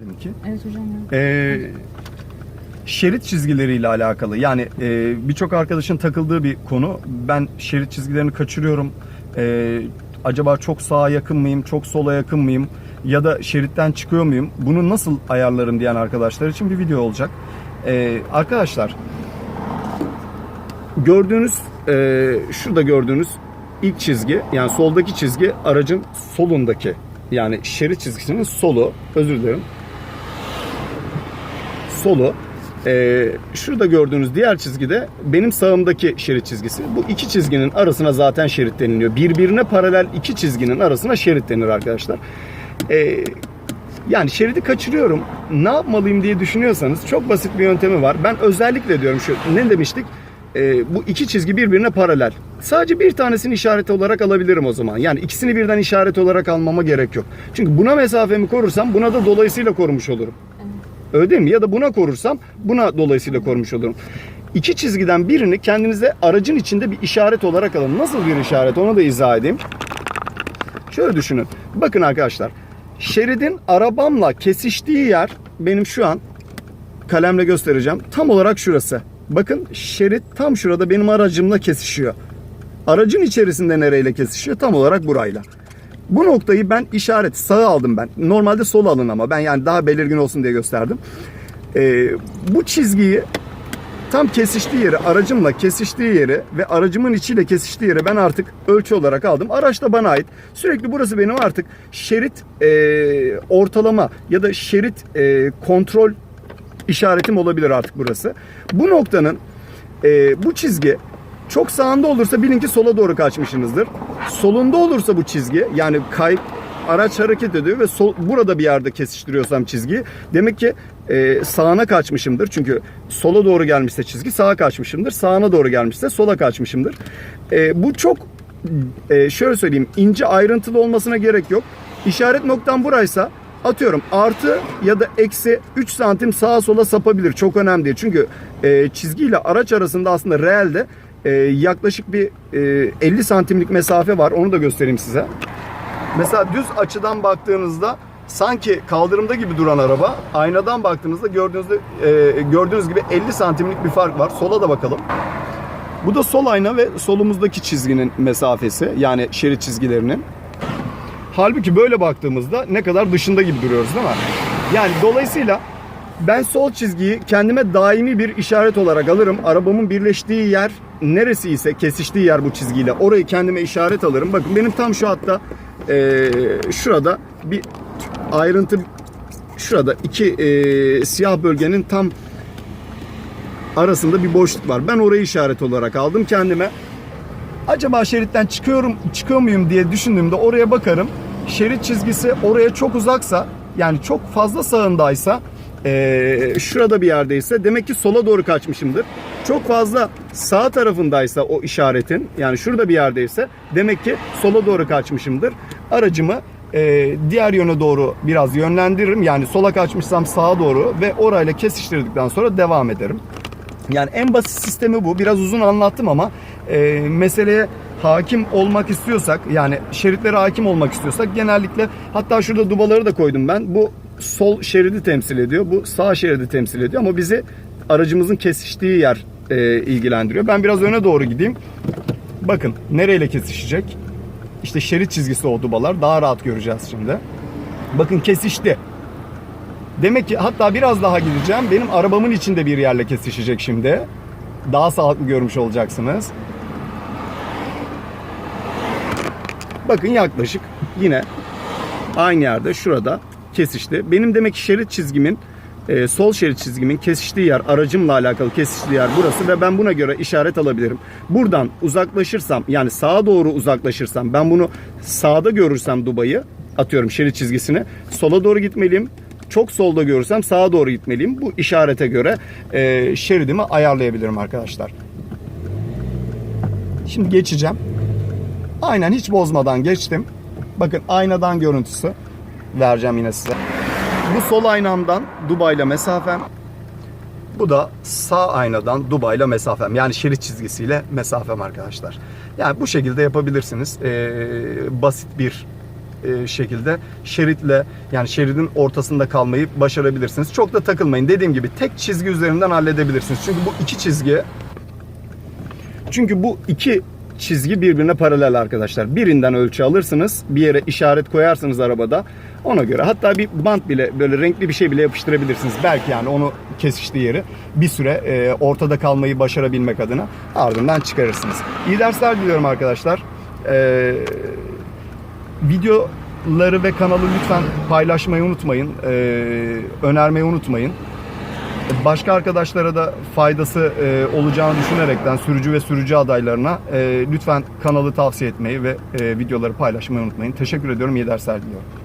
Benimki. Evet hocam. Ee, şerit çizgileriyle alakalı. Yani e, birçok arkadaşın takıldığı bir konu. Ben şerit çizgilerini kaçırıyorum. Ee, acaba çok sağa yakın mıyım, çok sola yakın mıyım? Ya da şeritten çıkıyor muyum? Bunu nasıl ayarlarım diyen arkadaşlar için bir video olacak. Ee, arkadaşlar gördüğünüz e, şurada gördüğünüz ilk çizgi yani soldaki çizgi aracın solundaki yani şerit çizgisinin solu özür dilerim solu. Ee, şurada gördüğünüz diğer çizgi de benim sağımdaki şerit çizgisi. Bu iki çizginin arasına zaten şerit deniliyor. Birbirine paralel iki çizginin arasına şerit denir arkadaşlar. Ee, yani şeridi kaçırıyorum. Ne yapmalıyım diye düşünüyorsanız çok basit bir yöntemi var. Ben özellikle diyorum şu ne demiştik? Ee, bu iki çizgi birbirine paralel. Sadece bir tanesini işaret olarak alabilirim o zaman. Yani ikisini birden işaret olarak almama gerek yok. Çünkü buna mesafemi korursam buna da dolayısıyla korumuş olurum. Öyle mi? Ya da buna korursam buna dolayısıyla korumuş olurum. İki çizgiden birini kendinize aracın içinde bir işaret olarak alın. Nasıl bir işaret onu da izah edeyim. Şöyle düşünün. Bakın arkadaşlar. Şeridin arabamla kesiştiği yer benim şu an kalemle göstereceğim. Tam olarak şurası. Bakın şerit tam şurada benim aracımla kesişiyor. Aracın içerisinde nereyle kesişiyor? Tam olarak burayla. Bu noktayı ben işaret sağa aldım ben. Normalde sol alın ama ben yani daha belirgin olsun diye gösterdim. Ee, bu çizgiyi tam kesiştiği yeri, aracımla kesiştiği yeri ve aracımın içiyle kesiştiği yeri ben artık ölçü olarak aldım. Araç da bana ait. Sürekli burası benim artık şerit e, ortalama ya da şerit e, kontrol işaretim olabilir artık burası. Bu noktanın e, bu çizgi çok sağında olursa bilin ki sola doğru kaçmışsınızdır. Solunda olursa bu çizgi yani kay araç hareket ediyor ve sol, burada bir yerde kesiştiriyorsam çizgiyi demek ki e, sağına kaçmışımdır. Çünkü sola doğru gelmişse çizgi sağa kaçmışımdır. Sağına doğru gelmişse sola kaçmışımdır. E, bu çok e, şöyle söyleyeyim ince ayrıntılı olmasına gerek yok. İşaret noktam buraysa atıyorum artı ya da eksi 3 santim sağa sola sapabilir. Çok önemli değil. Çünkü e, çizgiyle araç arasında aslında reelde e, yaklaşık bir e, 50 santimlik mesafe var. Onu da göstereyim size. Mesela düz açıdan baktığınızda sanki kaldırımda gibi duran araba aynadan baktığınızda gördüğünüzde e, gördüğünüz gibi 50 santimlik bir fark var. Sola da bakalım. Bu da sol ayna ve solumuzdaki çizginin mesafesi yani şerit çizgilerinin. Halbuki böyle baktığımızda ne kadar dışında gibi duruyoruz değil mi? Yani dolayısıyla ben sol çizgiyi kendime daimi bir işaret olarak alırım. Arabamın birleştiği yer neresi ise kesiştiği yer bu çizgiyle orayı kendime işaret alırım. Bakın benim tam şu hatta eee, şurada bir ayrıntı şurada iki eee, siyah bölgenin tam arasında bir boşluk var. Ben orayı işaret olarak aldım kendime. Acaba şeritten çıkıyorum, çıkıyor muyum diye düşündüğümde oraya bakarım. Şerit çizgisi oraya çok uzaksa, yani çok fazla sağındaysa, eee, şurada bir yerdeyse demek ki sola doğru kaçmışımdır. Çok fazla sağ tarafındaysa o işaretin, yani şurada bir yerdeyse demek ki sola doğru kaçmışımdır. Aracımı eee, diğer yöne doğru biraz yönlendiririm. Yani sola kaçmışsam sağa doğru ve orayla kesiştirdikten sonra devam ederim. Yani en basit sistemi bu. Biraz uzun anlattım ama e, meseleye hakim olmak istiyorsak yani şeritlere hakim olmak istiyorsak genellikle hatta şurada dubaları da koydum ben. Bu sol şeridi temsil ediyor. Bu sağ şeridi temsil ediyor ama bizi aracımızın kesiştiği yer e, ilgilendiriyor. Ben biraz öne doğru gideyim. Bakın nereyle kesişecek? İşte şerit çizgisi o dubalar. Daha rahat göreceğiz şimdi. Bakın kesişti. Demek ki hatta biraz daha gideceğim. Benim arabamın içinde bir yerle kesişecek şimdi. Daha sağlıklı görmüş olacaksınız. Bakın yaklaşık yine aynı yerde şurada kesişti. Benim demek ki şerit çizgimin e, sol şerit çizgimin kesiştiği yer aracımla alakalı kesiştiği yer burası ve ben buna göre işaret alabilirim. Buradan uzaklaşırsam yani sağa doğru uzaklaşırsam ben bunu sağda görürsem Dubai'yi atıyorum şerit çizgisini sola doğru gitmeliyim. Çok solda görürsem sağa doğru gitmeliyim. Bu işarete göre e, şeridimi ayarlayabilirim arkadaşlar. Şimdi geçeceğim. Aynen hiç bozmadan geçtim. Bakın aynadan görüntüsü vereceğim yine size. Bu sol aynamdan Dubai'yle mesafem. Bu da sağ aynadan Dubai'yle mesafem. Yani şerit çizgisiyle mesafem arkadaşlar. Yani bu şekilde yapabilirsiniz. Ee, basit bir e, şekilde şeritle yani şeridin ortasında kalmayı başarabilirsiniz. Çok da takılmayın. Dediğim gibi tek çizgi üzerinden halledebilirsiniz. Çünkü bu iki çizgi çünkü bu iki çizgi birbirine paralel arkadaşlar. Birinden ölçü alırsınız, bir yere işaret koyarsınız arabada. Ona göre hatta bir bant bile böyle renkli bir şey bile yapıştırabilirsiniz. Belki yani onu kesiştiği yeri bir süre e, ortada kalmayı başarabilmek adına ardından çıkarırsınız. İyi dersler diliyorum arkadaşlar. E, videoları ve kanalı lütfen paylaşmayı unutmayın. E, önermeyi unutmayın. Başka arkadaşlara da faydası e, olacağını düşünerekten sürücü ve sürücü adaylarına e, lütfen kanalı tavsiye etmeyi ve e, videoları paylaşmayı unutmayın. Teşekkür ediyorum. İyi dersler diliyorum.